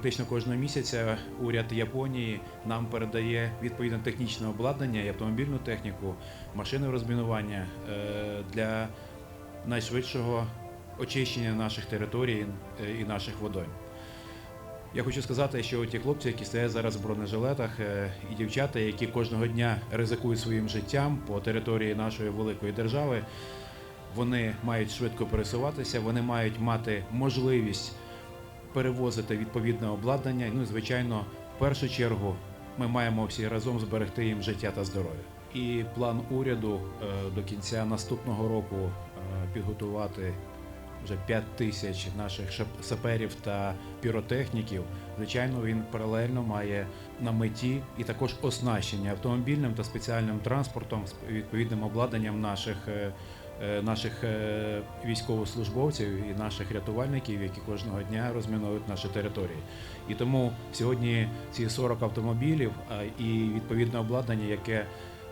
практично кожного місяця уряд Японії нам передає відповідне технічне обладнання і автомобільну техніку, машини розмінування е, для найшвидшого очищення наших територій е, і наших водойм. Я хочу сказати, що ті хлопці, які стоять зараз в бронежилетах, е, і дівчата, які кожного дня ризикують своїм життям по території нашої великої держави, вони мають швидко пересуватися, вони мають мати можливість перевозити відповідне обладнання. Ну, і, звичайно, в першу чергу ми маємо всі разом зберегти їм життя та здоров'я. І план уряду е, до кінця наступного року е, підготувати вже 5 тисяч наших саперів та піротехніків. Звичайно, він паралельно має на меті і також оснащення автомобільним та спеціальним транспортом з відповідним обладнанням наших. Е, Наших е, військовослужбовців і наших рятувальників, які кожного дня розміновують наші території. І тому сьогодні ці 40 автомобілів і відповідне обладнання, яке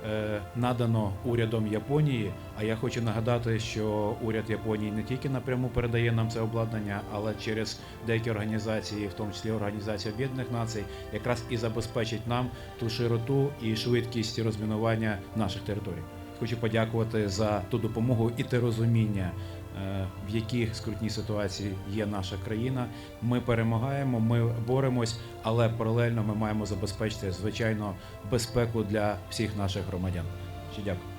е, надано урядом Японії. А я хочу нагадати, що уряд Японії не тільки напряму передає нам це обладнання, але через деякі організації, в тому числі Організація Об'єднаних Націй, якраз і забезпечить нам ту широту і швидкість розмінування наших територій. Хочу подякувати за ту допомогу і те розуміння, е, в якій скрутній ситуації є наша країна. Ми перемагаємо, ми боремось, але паралельно ми маємо забезпечити звичайно безпеку для всіх наших громадян. Ще дякую.